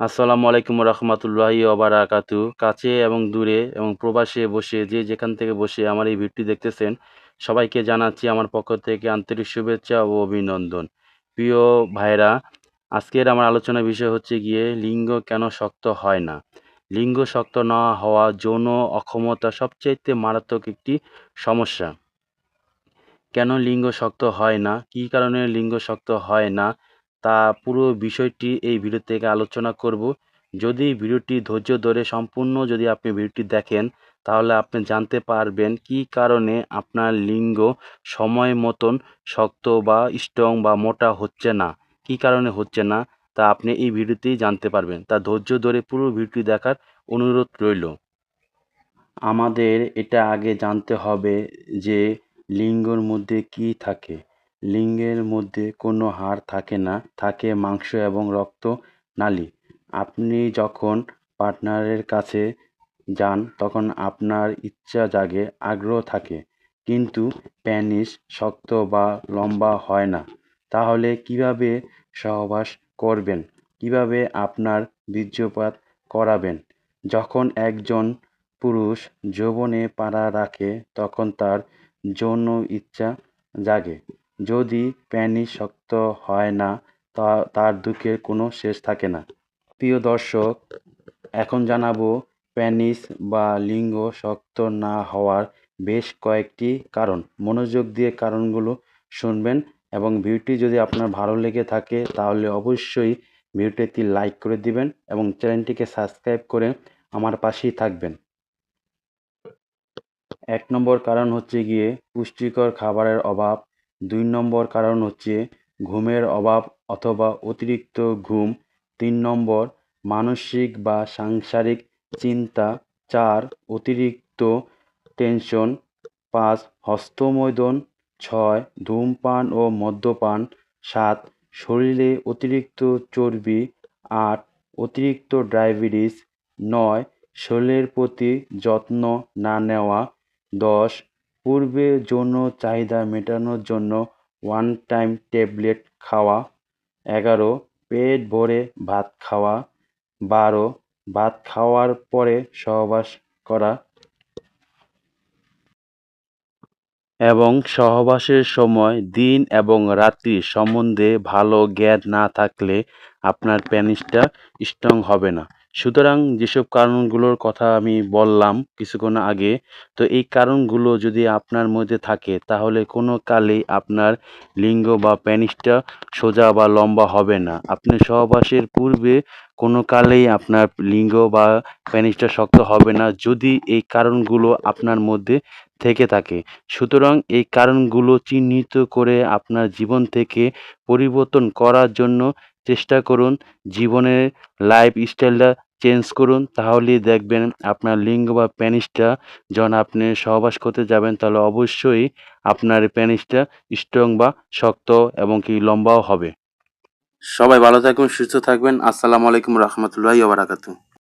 আসসালামু আলাইকুম রহমতুল্লাহি ওবারাকাতু কাছে এবং দূরে এবং প্রবাসে বসে যে যেখান থেকে বসে আমার এই ভিডিওটি দেখতেছেন, সবাইকে জানাচ্ছি আমার পক্ষ থেকে আন্তরিক শুভেচ্ছা ও অভিনন্দন। প্রিয় ভাইরা আজকের আমার আলোচনার বিষয় হচ্ছে গিয়ে লিঙ্গ কেন শক্ত হয় না? লিঙ্গ শক্ত না হওয়া যৌন অক্ষমতা সবচাইতে মারাত্মক একটি সমস্যা। কেন লিঙ্গ শক্ত হয় না? কী কারণে লিঙ্গ শক্ত হয় না? তা পুরো বিষয়টি এই ভিডিও থেকে আলোচনা করব। যদি ভিডিওটি ধৈর্য ধরে সম্পূর্ণ যদি আপনি ভিডিওটি দেখেন, তাহলে আপনি জানতে পারবেন কী কারণে আপনার লিঙ্গ সময় মতন শক্ত বা স্ট্রং বা মোটা হচ্ছে না। কী কারণে হচ্ছে না? তা আপনি এই ভিডিওতেই জানতে পারবেন। তা ধৈর্য ধরে পুরো ভিডিওটি দেখার অনুরোধ রইল। আমাদের এটা আগে জানতে হবে যে লিঙ্গর মধ্যে কি থাকে। লিঙ্গের মধ্যে কোনো হাড় থাকে না, থাকে মাংস এবং রক্ত নালী। আপনি যখন পার্টনারের কাছে যান, তখন আপনার ইচ্ছা জাগে, আগ্রহ থাকে। কিন্তু প্যানিস শক্ত বা লম্বা হয় না। তাহলে কীভাবে সহবাস করবেন? কীভাবে আপনার বীর্যপাত করাবেন? যখন একজন পুরুষ যৌবনে পাড়া রাখে, তখন তার যৌন ইচ্ছা জাগে। যদি প্যানিস শক্ত হয় না, তা, তার দুঃখের কোনো শেষ থাকে না। প্রিয় দর্শক, এখন জানাব প্যানিস বা লিঙ্গ শক্ত না হওয়ার বেশ কয়েকটি কারণ। মনোযোগ দিয়ে কারণগুলো শুনবেন এবং ভিডিওটি যদি আপনার ভালো লেগে থাকে, তাহলে অবশ্যই ভিডিওটি লাইক করে দিবেন এবং চ্যানেলটিকে সাবস্ক্রাইব করে আমার পাশেই থাকবেন। এক নম্বর কারণ হচ্ছে গিয়ে পুষ্টিকর খাবারের অভাব। দুই নম্বর কারণ হচ্ছে ঘুমের অভাব অথবা অতিরিক্ত ঘুম। তিন নম্বর, মানসিক বা সাংসারিক চিন্তা। চার, অতিরিক্ত টেনশন। পাঁচ, হস্তমৈদন। ছয়, ধূমপান ও মদ্যপান। সাত, শরীরে অতিরিক্ত চর্বি। আট, অতিরিক্ত ডায়াবেটিস। নয়, শরীরের প্রতি যত্ন না নেওয়া। দশ পূর্বে যৌন চাহিদা মেটানোর জন্য ওয়ান টাইম ট্যাবলেট খাওয়া, এগারো, পেট ভরে ভাত খাওয়া, বারো, ভাত খাওয়ার পরে সহবাস করা এবং সহবাসের সময় দিন এবং রাত্রি সম্বন্ধে ভালো জ্ঞান না থাকলে আপনার প্যানিসটা স্ট্রং হবে না। সুতরাং যেসব কারণগুলোর কথা আমি বললাম কিছুক্ষণ আগে, তো এই কারণগুলো যদি আপনার মধ্যে থাকে, তাহলে কোনো কালেই আপনার লিঙ্গ বা প্যানিসটা সোজা বা লম্বা হবে না। আপনি সহবাসের পূর্বে কোনো কালেই আপনার লিঙ্গ বা প্যানিসটা শক্ত হবে না, যদি এই কারণগুলো আপনার মধ্যে থেকে থাকে। সুতরাং এই কারণগুলো চিহ্নিত করে আপনার জীবন থেকে পরিবর্তন করার জন্য চেষ্টা করুন জীবনের লাইফ স্টাইলটা চেঞ্জ করুন। তাহলেই দেখবেন আপনার লিঙ্গ বা প্যানিসটা যখন আপনি সহবাস করতে যাবেন, তাহলে অবশ্যই আপনার প্যানিসটা স্ট্রং বা শক্ত এবং কি লম্বাও হবে। সবাই ভালো থাকুন, সুস্থ থাকবেন। আসসালামু আলাইকুম রহমতুল্লাহ ওবরাকাতু